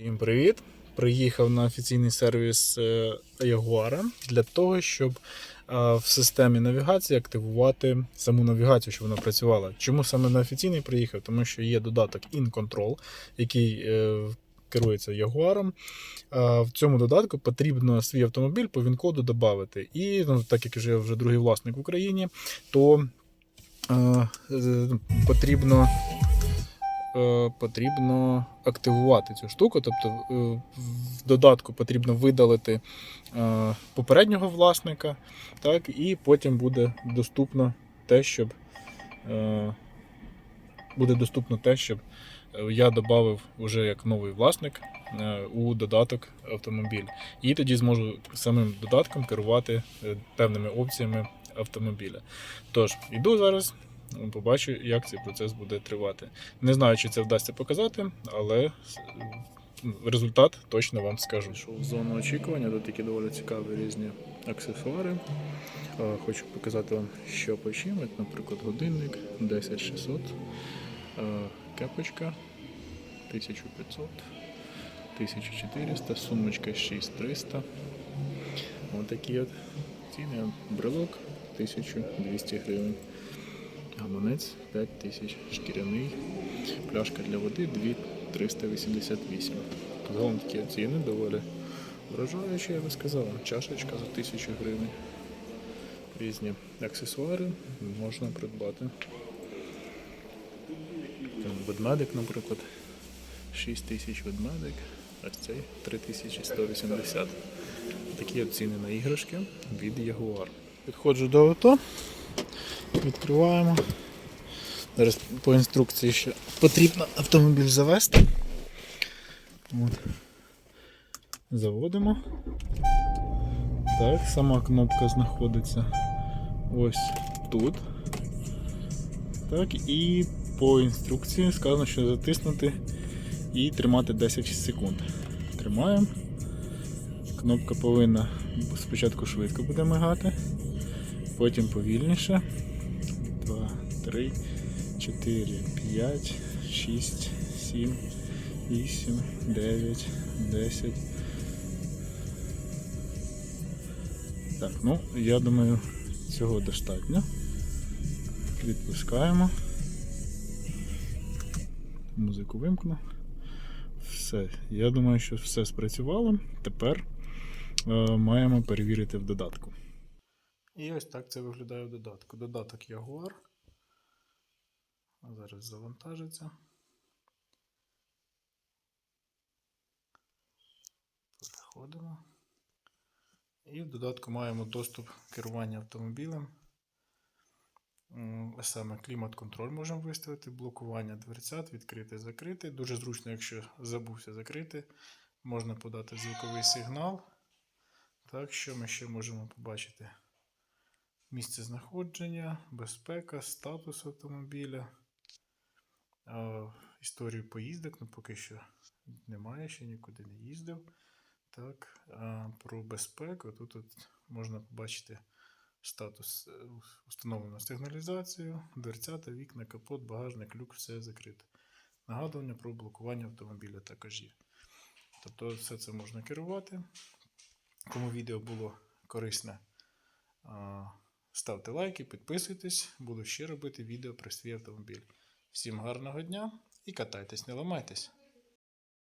Всім привіт! Приїхав на офіційний сервіс е, Jaguar для того, щоб е, в системі навігації активувати саму навігацію, щоб вона працювала. Чому саме на офіційний приїхав? Тому що є додаток InControl, який е, керується. Е, В цьому додатку потрібно свій автомобіль по він-коду додати. І ну, так як я вже другий власник в Україні, то е, е, потрібно е, потрібно активувати цю штуку. Тобто е, в додатку потрібно видалити е, попереднього власника, так, і потім буде доступно те, щоб е, буде доступно те, щоб е, я додав вже як новий власник е, у додаток автомобіль. І тоді зможу самим додатком керувати е, певними опціями автомобіля. Тож, іду зараз, побачу, як цей процес буде тривати. Не знаю, чи це вдасться показати, але результат точно вам скажу. Йшов в зону очікування, тут такі доволі цікаві різні аксесуари. Е, Хочу показати вам, що по чим. Наприклад, годинник 10600, е, кепочка 1500, 1400, сумочка 6300. Ось такі от ціни. Брелок 1200 гривень. Гаманець 5000, шкіряний, пляшка для води 2388. Загалом такі ціни доволі вражаючі, я би сказав. Чашечка за 1000 гривень. Різні аксесуари можна придбати. Ведмедик, наприклад, 6000 ведмедик, ось цей 3180. Такі ціни на іграшки від Jaguar. Підходжу до авто. Відкриваємо. Зараз по інструкції ще потрібно автомобіль завести. От. Заводимо. Так, сама кнопка знаходиться ось тут. Так, і по інструкції сказано, що затиснути і тримати 10 секунд. Тримаємо. Кнопка повинна спочатку швидко буде мигати, потім повільніше. 2, 3, 4, 5, 6, 7, 8, 9, 10. Так, ну, я думаю, цього достатньо. Відпускаємо. Музику вимкну. Все. Я думаю, що все спрацювало. Тепер е, маємо перевірити в додатку. І ось так це виглядає в додатку. Додаток Jaguar. Зараз завантажиться. Переходимо. І в додатку маємо доступ керування автомобілем. Саме клімат-контроль можемо виставити, блокування дверцят, відкрити, закрити. Дуже зручно, якщо забувся закрити, можна подати звуковий сигнал. Так, що ми ще можемо побачити? Місце знаходження, безпека, статус автомобіля, історію поїздок, ну поки що немає, ще нікуди не їздив. Так, а про безпеку тут от можна побачити статус е, установлено сигналізацію, дверцята, вікна, капот, багажник, люк, все закрите. Нагадування про блокування автомобіля також є. Тобто все це можна керувати. Кому відео було корисне, ставте лайки, підписуйтесь, буду ще робити відео про свій автомобіль. Всім гарного дня і катайтесь, не ламайтесь!